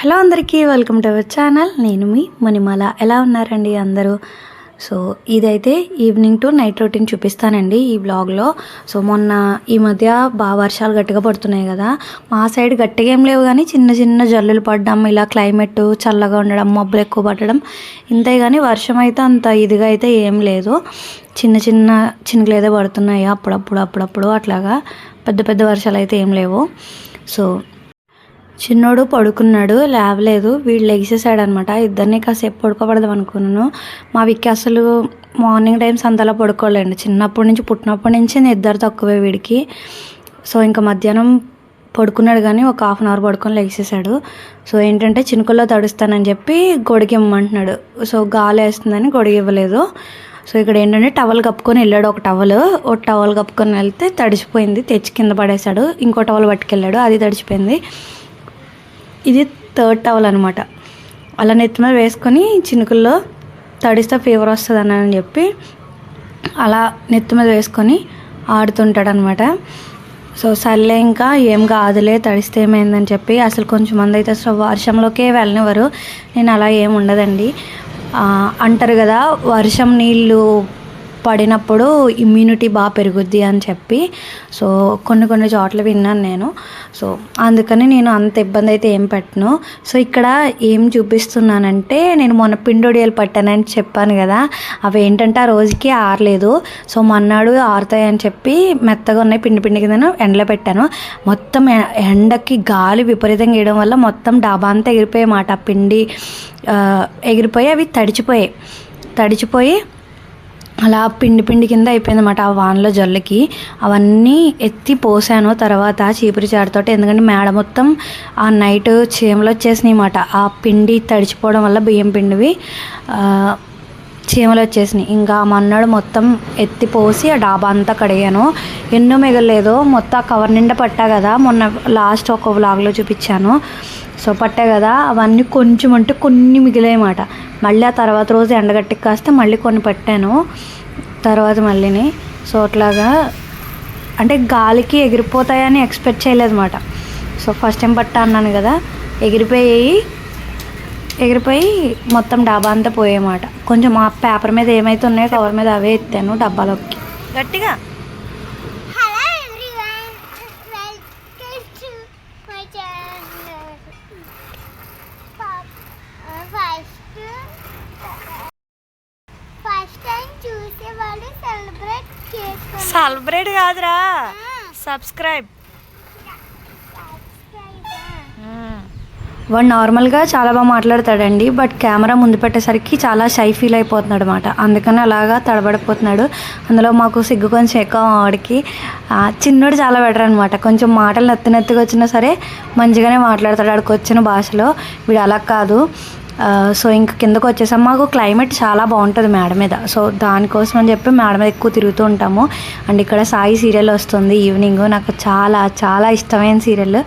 Hello అందరికీ welcome to our channel. నేను మీ మణిమాల. ఎలా ఉన్నారండి అందరూ? సో ఇదైతే ఈవినింగ్ టు నైట్ రొటీన్ చూపిస్తానండి ఈ బ్లాగ్లో. సో మొన్న ఈ మధ్య బాగా వర్షాలు గట్టిగా పడుతున్నాయి కదా. మా సైడ్ గట్టిగా ఏం లేవు కానీ చిన్న చిన్న జల్లులు పడడం ఇలా క్లైమేట్ చల్లగా ఉండడం మబ్బులు ఎక్కువ పట్టడం ఇంతే కానీ వర్షం అయితే అంత ఇదిగా అయితే ఏం లేదు. చిన్న చిన్న చినుకులు అయితే పడుతున్నాయి అప్పుడప్పుడు అప్పుడప్పుడు అట్లాగా పెద్ద పెద్ద వర్షాలు అయితే ఏం లేవు. సో చిన్నోడు పడుకున్నాడు లేవలేదు. వీడు లెగిసేసాడు అనమాట ఇద్దరిని కాసేపు పడుకోబడదాం అనుకున్నాను. మా విక్కి అసలు మార్నింగ్ టైమ్స్ అంతలా పడుకోలేండి. చిన్నప్పటి నుంచి పుట్టినప్పటి నుంచి నిద్ర తక్కువే వీడికి. సో ఇంకా మధ్యాహ్నం పడుకున్నాడు కానీ ఒక హాఫ్ అన్ అవర్ పడుకొని లెగిసేసాడు సో ఏంటంటే చినుకుల్లో తడుస్తానని చెప్పి గొడిగి ఇమ్మంటున్నాడు. సో గాలి వేస్తుందని గొడిగి ఇవ్వలేదు. సో ఇక్కడ ఏంటంటే టవల్ కప్పుకొని వెళ్ళాడు ఒక టవల్. ఒక టవల్ కప్పుకొని వెళ్తే తడిచిపోయింది తెచ్చి కింద పడేశాడు. ఇంకో టవల్ పట్టుకెళ్ళాడు. అది తడిచిపోయింది ఇది థర్డ్ టవల్ అనమాట అలా నెత్తి మీద వేసుకొని చినుకుల్లో తడిస్తే ఫీవర్ వస్తుంది అని చెప్పి అలా నెత్తి మీద వేసుకొని ఆడుతుంటాడు అనమాట సో సర్లే ఇంకా ఏం కాదులే తడిస్తే ఏమైందని చెప్పి అసలు కొంచెం మంది అయితే అసలు వర్షంలోకే వెళ్ళనివ్వరు. నేను అలా ఏం ఉండదండి. అంటారు కదా వర్షం నీళ్ళు పడినప్పుడు ఇమ్యూనిటీ బాగా పెరుగుద్ది అని చెప్పి సో కొన్ని కొన్ని చోట్ల విన్నాను నేను. సో అందుకని నేను అంత ఇబ్బంది అయితే ఏం పెట్టను. సో ఇక్కడ ఏం చూపిస్తున్నానంటే నేను మొన్న పిండొడియలు పట్టానని చెప్పాను కదా అవి ఏంటంటే ఆ రోజుకి ఆరలేదు. సో మొన్నాడు ఆరుతాయని చెప్పి మెత్తగా ఉన్నాయి పిండి పిండి కింద ఎండలో పెట్టాను. మొత్తం ఎండకి గాలి విపరీతంగా వేయడం వల్ల మొత్తం డాబా అంతా ఎగిరిపోయాయి మాట ఆ పిండి ఎగిరిపోయి అవి తడిచిపోయాయి. తడిచిపోయి అలా పిండి పిండి కింద అయిపోయిందన్నమాట ఆ వానలో జల్లకి. అవన్నీ ఎత్తి పోసాను తర్వాత చీపురి చారుతోటి ఎందుకంటే మేడ మొత్తం ఆ నైట్ చీమలు వచ్చేసినాయి అన్నమాట. ఆ పిండి తడిచిపోవడం వల్ల బియ్యం పిండివి చీమలు వచ్చేసినాయి. ఇంకా మన్నాడు మొత్తం ఎత్తిపోసి ఆ డాబా అంతా కడిగాను. ఎన్నో మిగలేదు మొత్తం ఆ కవర్ నిండా పట్టా కదా. మొన్న లాస్ట్ ఒక వ్లాగ్లో చూపించాను. సో పట్టా కదా. అవన్నీ కొంచెం అంటే కొన్ని మిగిలాయన్నమాట మళ్ళీ ఆ తర్వాత రోజు ఎండగట్టికి కాస్తే మళ్ళీ కొన్ని పట్టాను. తర్వాత మళ్ళీని. సో అట్లాగా అంటే గాలికి ఎగిరిపోతాయని ఎక్స్పెక్ట్ చేయలేదన్నమాట సో ఫస్ట్ టైం పట్టా అన్నాను కదా. ఎగిరిపోయి ఎగిరిపోయి మొత్తం డాబా అంతా పోయేమాట. కొంచెం ఆ పేపర్ మీద ఏమైతే ఉన్నాయో కవర్ మీద అవే ఎత్తాను డబ్బాలోకి. గట్టిగా. Hello everyone, welcome to my channel. Pop- uh, First, first time చూసే వాళ్ళు సెలబ్రేట్ చేసుకోండి సెలబ్రేట్ కాదురా సబ్స్క్రైబ్ వాడు నార్మల్గా చాలా బాగా మాట్లాడతాడండి బట్ కెమెరా ముందు పెట్టేసరికి చాలా షై ఫీల్ అయిపోతున్నాడు అనమాట అందుకని అలాగా తడబడిపోతున్నాడు. అందులో మాకు సిగ్గు కొంచెం ఎక్కువ మా చిన్నోడు చాలా బెటర్ అనమాట కొంచెం మాటలు నెత్తి నెత్తిగా వచ్చినా సరే మంచిగానే మాట్లాడతాడు ఆడికి వచ్చిన భాషలో. వీడు అలా కాదు. సో ఇంక కిందకు వచ్చేసాం. మాకు క్లైమేట్ చాలా బాగుంటుంది మేడ మీద. సో దానికోసం అని చెప్పి మేడ మీద ఎక్కువ తిరుగుతూ ఉంటాము. అండ్ ఇక్కడ సాయి సీరియల్ వస్తుంది ఈవినింగ్. నాకు చాలా చాలా ఇష్టమైన సీరియల్.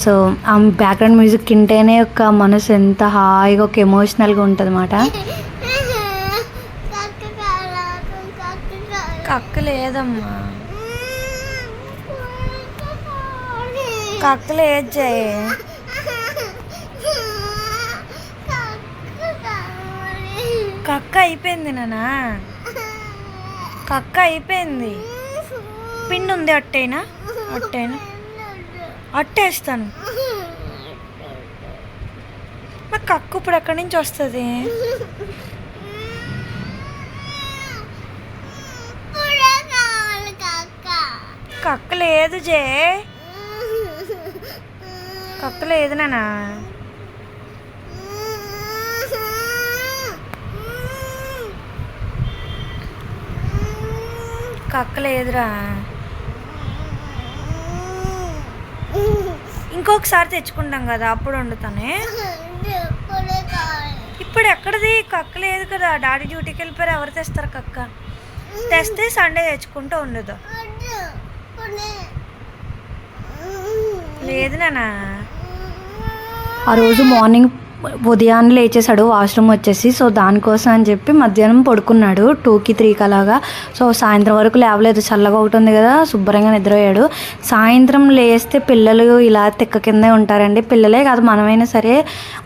సో ఆ బ్యాక్గ్రౌండ్ మ్యూజిక్ వింటేనే ఒక మనసు ఎంత హాయిగా ఒక ఎమోషనల్గా ఉంటుంది అనమాట కక్క లేదమ్మా. కక్క లేదు జయ కక్క కక్క అయిపోయింది నానా. కక్క అయిపోయింది. పిండి ఉంది అట్టేనా? అట్టేనా? అట్టేస్తాను. మా కక్కు ఇప్పుడు ఎక్కడి నుంచి వస్తుంది? కక్క లేదు జే. కక్క లేదు నానా కక్క లేదురా. ఇంకొకసారి తెచ్చుకుంటాం కదా అప్పుడు వండుతానే. ఇప్పుడు ఎక్కడిది? కక్క లేదు కదా డాడీ డ్యూటీకి వెళ్ళిపోయారు ఎవరు తెస్తారు కక్క? తెస్తే సండే తెచ్చుకుంటూ ఉండదు లేదు నానా ఆ రోజు మార్నింగ్ ఉదయాన్నే లేచేసాడు వాష్రూమ్ వచ్చేసి సో దానికోసం అని చెప్పి మధ్యాహ్నం పడుకున్నాడు టూకి త్రీకి అలాగా. సో సాయంత్రం వరకు లేవలేదు చల్లగా ఒకటి ఉంది కదా శుభ్రంగా నిద్రపోయాడు. సాయంత్రం లేస్తే పిల్లలు ఇలా తిక్క కిందే ఉంటారండి. పిల్లలే కాదు మనమైనా సరే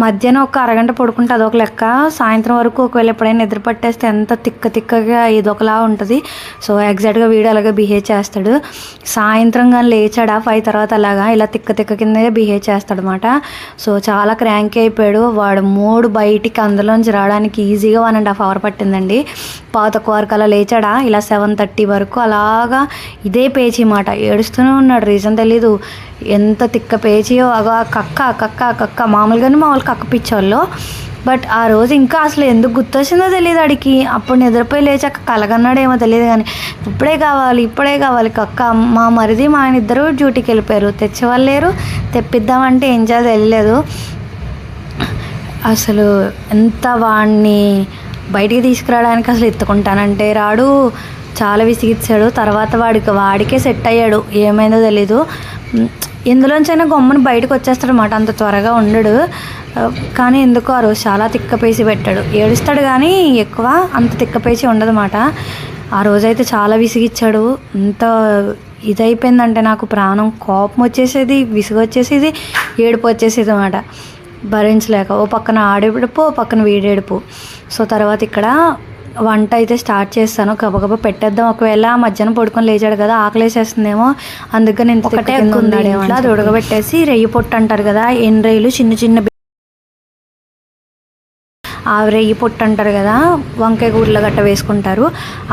మధ్యాహ్నం ఒక అరగంట పడుకుంటే అదొక లెక్క. సాయంత్రం వరకు ఒకవేళ ఎప్పుడైనా నిద్ర పట్టేస్తే ఎంత తిక్క తిక్కగా ఇదొకలా ఉంటుంది. సో ఎగ్జాక్ట్గా వీడు అలాగే బిహేవ్ చేస్తాడు. సాయంత్రం కానీ లేచాడా ఫైవ్ తర్వాత అలాగా ఇలా తిక్క తిక్క కిందే బిహేవ్ చేస్తాడు అనమాట సో చాలా క్రాంకీ అయిపోయాడు. వాడు మూడు బయటికి అందులోంచి రావడానికి ఈజీగా వన్ అండ్ హాఫ్ అవర్ పట్టిందండి. పాత వరకు అలా లేచాడా? ఇలా సెవెన్ థర్టీ వరకు అలాగా ఇదే పేచీ మాట. ఏడుస్తూనే ఉన్నాడు. రీజన్ తెలీదు. ఎంత తిక్క పేచీయో. అగా కక్క కక్క కక్క. మామూలుగానే మామూలు కక్క పిచ్చోళ్ళు. బట్ ఆ రోజు ఇంకా అసలు ఎందుకు గుర్తొచ్చిందో తెలియదు అడికి అప్పుడు నిద్రపోయి లేచాక కలగన్నాడేమో తెలియదు కానీ ఇప్పుడే కావాలి ఇప్పుడే కావాలి కక్క. మా మరిది మా ఆయన ఇద్దరు డ్యూటీకి వెళ్ళిపోయారు. తెచ్చేవాళ్ళు లేరు. తెప్పిద్దామంటే ఏం చేయాలో తెలియలేదు అసలు ఎంత వాడిని బయటికి తీసుకురావడానికి అసలు ఎత్తుకుంటానంటే రాడు చాలా విసిగిచ్చాడు తర్వాత వాడికి వాడికే సెట్ అయ్యాడు ఏమైందో తెలీదు. ఇందులోంచైనా ఎందులోంచైనా గమ్మున బయటకు వచ్చేస్తాడు అనమాట అంత త్వరగా ఉండడు. కానీ ఎందుకో ఆ రోజు చాలా తిక్కపేసి పెట్టాడు. ఏడుస్తాడు కానీ ఎక్కువ అంత తిక్కపేసి ఉండదన్నమాట ఆ రోజైతే చాలా విసిగిచ్చాడు. అంత ఇదైపోయిందంటే నాకు ప్రాణం కోపం వచ్చేసేది విసుగు వచ్చేసేది ఏడుపు వచ్చేసేది అనమాట భరించలేక ఓ పక్కన ఆడేడుపు ఓ పక్కన వీడేడుపు. సో తర్వాత ఇక్కడ వంట అయితే స్టార్ట్ చేస్తాను. గబగబా పెట్టేద్దాం. ఒకవేళ మధ్యాహ్నం పడుకొని లేచాడు కదా ఆకలేసేస్తుందేమో. అందుకని నేను ఒకటే ఉన్నాడేమో అది ఉడకబెట్టేసి రెయ్యి పొట్టు అంటారు కదా ఎన్ని రొయ్యలు? చిన్న చిన్న ఆ రెయ్యి పొట్టు అంటారు కదా వంకాయ కూరలు గట్ట వేసుకుంటారు.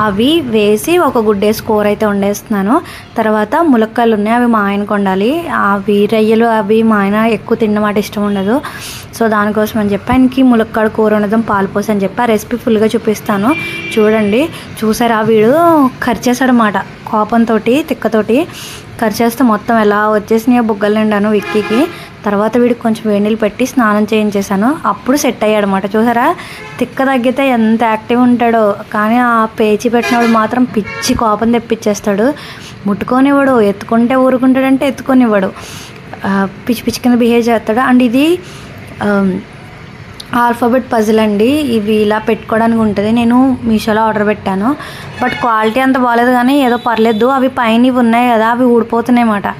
అవి వేసి ఒక గుడ్డేసి కూర అయితే వండేస్తున్నాను. తర్వాత ములక్కాయలు ఉన్నాయి అవి మా ఆయనకు వండాలి అవి రొయ్యలు అవి మా ఆయన ఎక్కువ తిన్నమాట ఇష్టం ఉండదు. సో దానికోసం అని చెప్పి ఆయనకి ములక్కాడ కూర వండదాం పాలు పోసి అని చెప్పి ఆ రెసిపీ ఫుల్గా చూపిస్తాను. చూడండి చూసారా వీడు? ఖర్చేసాడనమాట కోపంతో తిక్కతోటి. ఖర్చేస్తే మొత్తం ఎలా వచ్చేసినాయో బుగ్గలు నిండాను విక్కీకి. తర్వాత వీడికి కొంచెం వేడి పెట్టి స్నానం చేయించేశాను. అప్పుడు సెట్ అయ్యాడు అనమాట చూసారా? తిక్క తగ్గితే ఎంత యాక్టివ్ ఉంటాడో. కానీ ఆ పేచి పెట్టినప్పుడు మాత్రం పిచ్చి కోపం తెప్పించేస్తాడు. ముట్టుకొనివ్వడు. ఎత్తుకుంటే ఊరుకుంటాడంటే ఎత్తుకొనివ్వడు. పిచ్చి పిచ్చి కింద బిహేవ్ చేస్తాడు. అండ్ ఇది ఆల్ఫాబెట్ పజిల్ అండి. ఇవి ఇలా పెట్టుకోవడానికి ఉంటుంది. నేను మీషోలో ఆర్డర్ పెట్టాను. బట్ క్వాలిటీ అంత బాగాలేదు కానీ ఏదో పర్లేదు. అవి పైన ఇవి ఉన్నాయి కదా అవి ఊడిపోతున్నాయి అన్నమాట.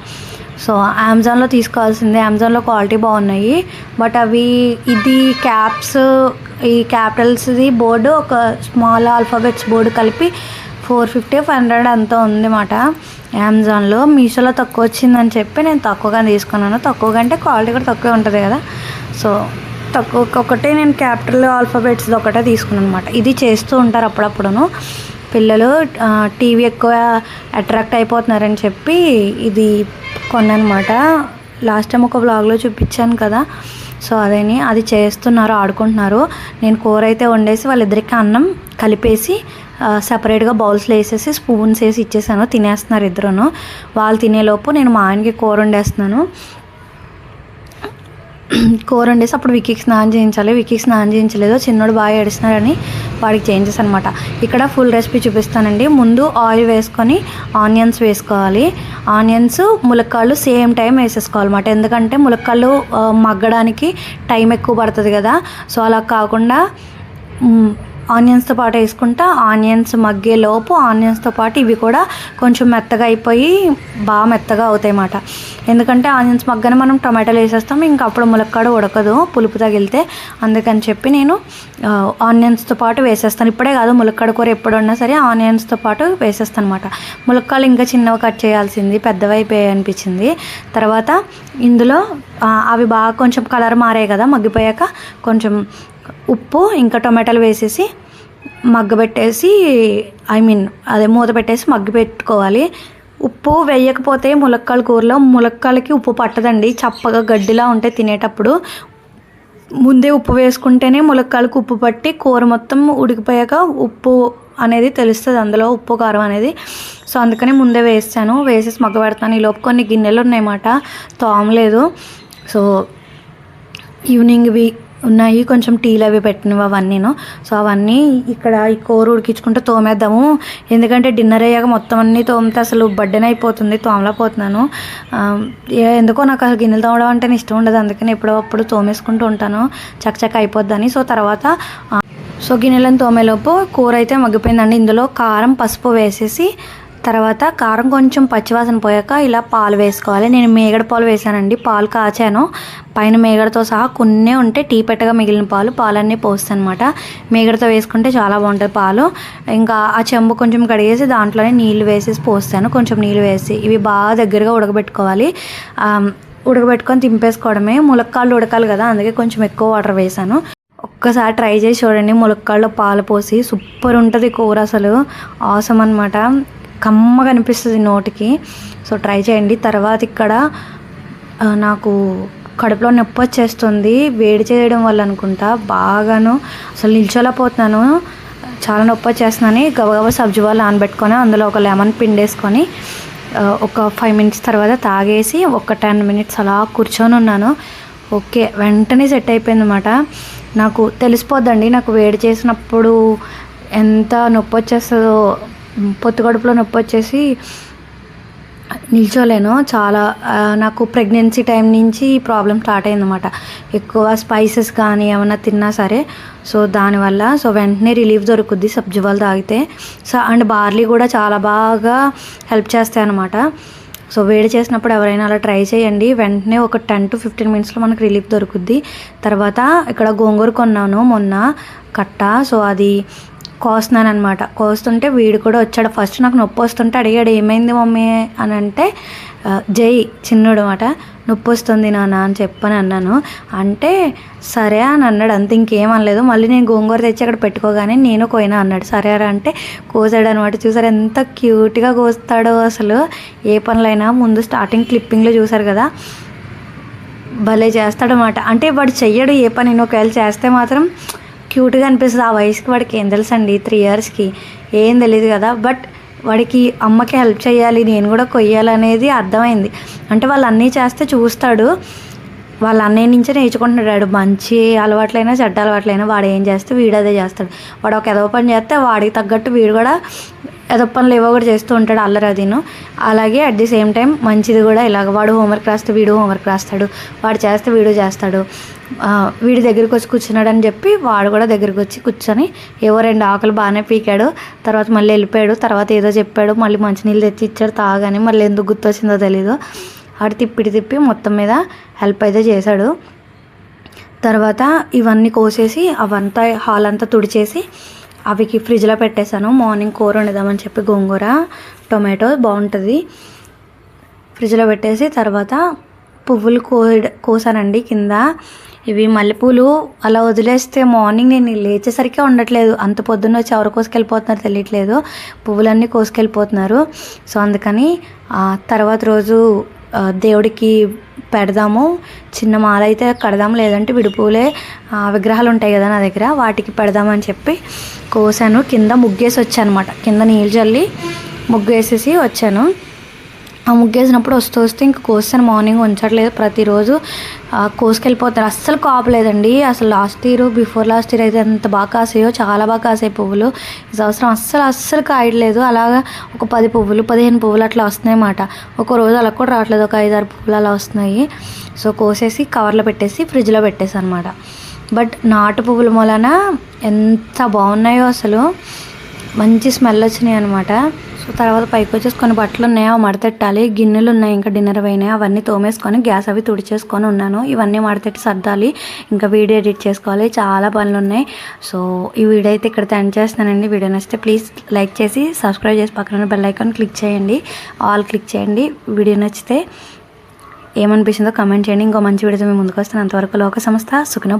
సో అమెజాన్లో తీసుకోవాల్సిందే. అమెజాన్లో క్వాలిటీ బాగున్నాయి. బట్ అవి ఇది క్యాప్స్ ఈ క్యాపిటల్స్ది బోర్డు ఒక స్మాల్ ఆల్ఫాబెట్స్ బోర్డు కలిపి ఫోర్ ఫిఫ్టీ ఫైవ్ హండ్రెడ్ అంతా ఉందన్నమాట. అమెజాన్లో మీషోలో తక్కువ వచ్చిందని చెప్పి నేను తక్కువగా తీసుకున్నాను. తక్కువ అంటే క్వాలిటీ కూడా తక్కువే ఉంటుంది కదా. సో తక్కువ ఒకటే నేను క్యాపిటల్ ఆల్ఫాబెట్స్ ఒకటే తీసుకున్నాను అనమాట ఇది చేస్తూ ఉంటారు అప్పుడప్పుడును. పిల్లలు టీవీ ఎక్కువ అట్రాక్ట్ అయిపోతున్నారని చెప్పి ఇది కొన్నమాట లాస్ట్ టైం ఒక బ్లాగ్లో చూపించాను కదా. సో అదేని అది చేస్తున్నారు ఆడుకుంటున్నారు. నేను కూర అయితే వండేసి వాళ్ళిద్దరికి అన్నం కలిపేసి సపరేట్గా బౌల్స్లో వేసేసి స్పూన్స్ వేసి ఇచ్చేసాను. తినేస్తున్నారు ఇద్దరును. వాళ్ళు తినేలోపు నేను మా ఆయనకి కూర వండేస్తున్నాను. కూర వండేసి అప్పుడు విక్కీకి స్నానం చేయించాలి. విక్కీకి స్నానం చేయించలేదు. చిన్నోడు బాగా ఏడుస్తున్నాడని వాడికి చేంజెస్ అనమాట. ఇక్కడ ఫుల్ రెసిపీ చూపిస్తానండి. ముందు ఆయిల్ వేసుకొని ఆనియన్స్ వేసుకోవాలి. ఆనియన్స్ ములక్కాళ్ళు సేమ్ టైం వేసేసుకోవాలన్నమాట ఎందుకంటే ములక్కాళ్ళు మగ్గడానికి టైం ఎక్కువ పడుతుంది కదా. సో అలా కాకుండా ఆనియన్స్తో పాటు వేసుకుంటా. ఆనియన్స్ మగ్గే లోపు ఆనియన్స్తో పాటు ఇవి కూడా కొంచెం మెత్తగా అయిపోయి బాగా మెత్తగా అవుతాయి అన్నమాట ఎందుకంటే ఆనియన్స్ మగ్గన మనం టమాటాలు వేసేస్తాం ఇంకా అప్పుడు ములక్కాడ ఉడకదు పులుపు తగిలితే. అందుకని చెప్పి నేను ఆనియన్స్తో పాటు వేసేస్తాను. ఇప్పుడే కాదు ములక్కాడ కూర ఎప్పుడున్నా సరే ఆనియన్స్తో పాటు వేసేస్తాను అనమాట ములక్కాడలు ఇంకా చిన్నవి కట్ చేయాల్సింది పెద్దవి అయిపోయాయి అనిపించింది. తర్వాత ఇందులో అవి బాగా కొంచెం కలర్ మారాయి కదా మగ్గిపోయాక కొంచెం ఉప్పు ఇంకా టొమాటోలు వేసేసి మగ్గబెట్టేసి ఐ మీన్ అదే మూత పెట్టేసి మగ్గి పెట్టుకోవాలి. ఉప్పు వేయకపోతే ములక్కాల కూరలో ములక్కాలకి ఉప్పు పట్టదండి. చప్పగా గడ్డిలా ఉంటే తినేటప్పుడు. ముందే ఉప్పు వేసుకుంటేనే ములక్కాలకు ఉప్పు పట్టి కూర మొత్తం ఉడికిపోయాక ఉప్పు అనేది తెలుస్తుంది అందులో ఉప్పు కారం అనేది. సో అందుకని ముందే వేస్తాను వేసేసి మగ్గ పెడతాను. ఈలోపు కొన్ని గిన్నెలు ఉన్నాయన్నమాట. తోమలేదు సో ఈవినింగ్వి ఉన్నాయి. కొంచెం టీలు అవి పెట్టినవి అవన్నీను. సో అవన్నీ ఇక్కడ ఈ కూర ఉడికించుకుంటూ తోమేద్దాము. ఎందుకంటే డిన్నర్ అయ్యాక మొత్తం అన్నీ తోమితే అసలు బడ్డెన్ అయిపోతుంది. తోమలేకపోతున్నాను. ఎందుకో నాకు అసలు గిన్నెలు తోమడం అంటే ఇష్టం ఉండదు. అందుకని ఎప్పుడప్పుడు తోమేసుకుంటూ ఉంటాను. చక్కచక్క అయిపోద్దని. సో తర్వాత సో గిన్నెలను తోమేలోపు కూర అయితే మగ్గిపోయిందండి. ఇందులో కారం పసుపు వేసేసి తర్వాత కారం కొంచెం పచ్చివాసన పోయాక ఇలా పాలు వేసుకోవాలి. నేను మేగడ పాలు వేసానండి పాలు కాచాను. పైన మేగడతో సహా కొన్నే ఉంటే టీ పెట్టగా మిగిలిన పాలు పాలన్నీ పోస్తాను అనమాట మేగడతో వేసుకుంటే చాలా బాగుంటుంది పాలు. ఇంకా ఆ చెంబు కొంచెం కడిగేసి దాంట్లోనే నీళ్ళు వేసేసి పోస్తాను. కొంచెం నీళ్ళు వేసి ఇవి బాగా దగ్గరగా ఉడకబెట్టుకోవాలి. ఉడకబెట్టుకొని తింపేసుకోవడమే ములక్కాళ్ళు ఉడకాలి కదా అందుకే కొంచెం ఎక్కువ వాటర్ వేసాను ఒక్కసారి ట్రై చేసి చూడండి. ములక్కాళ్ళు పాలు పోసి సూపర్ ఉంటుంది కూర అసలు. అవసరం అనమాట కమ్మగా అనిపిస్తుంది నోటికి. సో ట్రై చేయండి. తర్వాత ఇక్కడ నాకు కడుపులో నొప్పి వచ్చేస్తుంది. వేడి చేయడం వల్ల అనుకుంటా. బాగాను. అసలు నిల్చోలేకపోతున్నాను. చాలా నొప్పి వచ్చేస్తుందని గబగబా సబ్జీ వాళ్ళు నానబెట్టుకొని అందులో ఒక లెమన్ పిండేసుకొని ఒక ఫైవ్ మినిట్స్ తర్వాత తాగేసి ఒక టెన్ మినిట్స్ అలా కూర్చొని ఉన్నాను. ఓకే. వెంటనే సెట్ అయిపోయింది అనమాట నాకు తెలిసిపోద్దండి. నాకు వేడి చేసినప్పుడు ఎంత నొప్పి వచ్చేస్తుందో. పొత్తుగడుపులో నొప్పి వచ్చేసి నిల్చోలేను. చాలా నాకు ప్రెగ్నెన్సీ టైం నుంచి ఈ ప్రాబ్లం స్టార్ట్ అయిందన్నమాట. ఎక్కువ స్పైసెస్ కానీ ఏమైనా తిన్నా సరే సో దానివల్ల సో వెంటనే రిలీఫ్ దొరుకుద్ది సబ్జువాలు తాగితే. సో అండ్ బార్లీ కూడా చాలా బాగా హెల్ప్ చేస్తాయి అనమాట సో వేడి చేసినప్పుడు ఎవరైనా అలా ట్రై చేయండి. వెంటనే ఒక టెన్ టు ఫిఫ్టీన్ మినిట్స్లో మనకు రిలీఫ్ దొరుకుద్ది. తర్వాత ఇక్కడ గోంగూర కొన్నాను మొన్న కట్ట. సో అది కోస్తున్నాను అనమాట కోస్తుంటే వీడు కూడా వచ్చాడు. ఫస్ట్ నాకు నొప్పి వస్తుంటే అడిగాడు ఏమైంది మమ్మీ? అని అంటే జై చిన్నడు అనమాట నొప్పి వస్తుంది నాన్న అని చెప్పని అన్నాను. అంటే సరే అని అన్నాడు. అంత ఇంకేం అనలేదు. మళ్ళీ నేను గోంగూర తెచ్చి అక్కడ పెట్టుకోగానే నేను కోయినా అన్నాడు. సరే రా అంటే కోసాడు అనమాట చూసారు ఎంత క్యూట్గా కోస్తాడో అసలు. ఏ పనులైనా ముందు స్టార్టింగ్ క్లిప్పింగ్లో చూసారు కదా. భలే చేస్తాడనమాట అంటే వాడు చెయ్యడు ఏ పని. ఒకవేళ చేస్తే మాత్రం క్యూట్గా అనిపిస్తుంది. ఆ వయసుకి వాడికి ఏం తెలుసండి త్రీ ఇయర్స్కి ఏం తెలియదు కదా బట్ వాడికి అమ్మకి హెల్ప్ చేయాలి నేను కూడా కొయ్యాలనేది అర్థమైంది. అంటే వాళ్ళు అన్నీ చేస్తే చూస్తాడు. వాళ్ళ అన్నయ్య నుంచే నేర్చుకుంటున్నాడు మంచి అలవాట్లైనా చెడ్డ అలవాట్లైనా వాడు ఏం చేస్తే వీడు అదే చేస్తాడు. వాడు ఒక ఎదవ పని చేస్తే వాడికి తగ్గట్టు వీడు కూడా ఏదో పనులు ఏవో కూడా చేస్తూ ఉంటాడు అల్లరి అలాగే అట్ ది సేమ్ టైం మంచిది కూడా ఇలాగ వాడు హోంవర్క్ రాస్తే వీడు హోంవర్క్ రాస్తాడు. వాడు చేస్తే వీడు చేస్తాడు. వీడి దగ్గరికి వచ్చి కూర్చున్నాడు అని చెప్పి వాడు కూడా దగ్గరికి వచ్చి కూర్చొని ఏవో రెండు ఆకులు బాగానే పీకాడు. తర్వాత మళ్ళీ వెళ్ళిపోయాడు. తర్వాత ఏదో చెప్పాడు. మళ్ళీ మంచినీళ్ళు తెచ్చి ఇచ్చాడు. తాగానే మళ్ళీ ఎందుకు గుర్తొచ్చిందో తెలీదు. ఆడు తిప్పిడి తిప్పి మొత్తం మీద హెల్ప్ అయితే చేశాడు. తర్వాత ఇవన్నీ కోసేసి అవంతా హాల్ అంతా తుడిచేసి అవికి ఫ్రిడ్జ్లో పెట్టేశాను. మార్నింగ్ కూర వండుదామని చెప్పి గోంగూర టొమాటో బాగుంటుంది. ఫ్రిడ్జ్లో పెట్టేసి తర్వాత పువ్వులు కో కోసానండి కింద. ఇవి మల్లెపూలు అలా వదిలేస్తే మార్నింగ్ నేను లేచేసరికి ఉండట్లేదు. అంత పొద్దున్న వచ్చి ఎవరు కోసుకెళ్ళిపోతున్నారు తెలియట్లేదు. పువ్వులన్నీ కోసుకెళ్ళిపోతున్నారు. సో అందుకని తర్వాత రోజు దేవుడికి పెడదాము. చిన్న మాల అయితే కడదాము. లేదంటే విడిపూలే విగ్రహాలు ఉంటాయి కదా నా దగ్గర. వాటికి పెడదామని చెప్పి కోసాను. కింద ముగ్గేసి వచ్చాను అనమాట కింద నీళ్ళు చల్లి ముగ్గు వేసేసి వచ్చాను. ఆ ముగ్గేసినప్పుడు వస్తూ వస్తే ఇంక కోస్తాను. మార్నింగ్ ఉంచట్లేదు ప్రతిరోజు. కోసుకెళ్ళిపోతారు అస్సలు కాపలేదండి. అసలు last year before last year అయితే ఎంత బాగా కాసాయో చాలా బాగా కాసాయి పువ్వులు. ఈ సంవత్సరం అస్సలు అస్సలు కాయట్లేదు. అలాగా ఒక పది పువ్వులు పదిహేను పువ్వులు అట్లా వస్తున్నాయి అన్నమాట ఒక రోజు అలా కూడా రావట్లేదు. ఒక ఐదారు పువ్వులు అలా వస్తున్నాయి. సో కోసేసి కవర్లో పెట్టేసి ఫ్రిడ్జ్లో పెట్టేసి అనమాట బట్ నాటు పువ్వుల మూలన ఎంత బాగున్నాయో అసలు. మంచి స్మెల్ వచ్చినాయి అనమాట సో తర్వాత పైకి వచ్చేసి కొన్ని బట్టలు ఉన్నాయి అవి మడతెట్టాలి. గిన్నెలు ఉన్నాయి ఇంకా డిన్నర్ అయినాయి అవన్నీ తోమేసుకొని గ్యాస్ అవి తుడిచేసుకొని ఉన్నాను. ఇవన్నీ మడతెట్టి సర్దాలి. ఇంకా వీడియో ఎడిట్ చేసుకోవాలి. చాలా పనులు ఉన్నాయి. సో ఈ వీడియో అయితే ఇక్కడ ఎండ్ చేస్తున్నానండి. వీడియో నచ్చితే ప్లీజ్ లైక్ చేసి సబ్స్క్రైబ్ చేసి పక్కన బెల్ ఐకాన్ క్లిక్ చేయండి. ఆల్ క్లిక్ చేయండి. వీడియో నచ్చితే ఏమనిపించిందో కమెంట్ చేయండి. ఇంకో మంచి వీడియోతో మేము ముందుకు వస్తాను. అంతవరకు లోక సంస్థ సుఖనో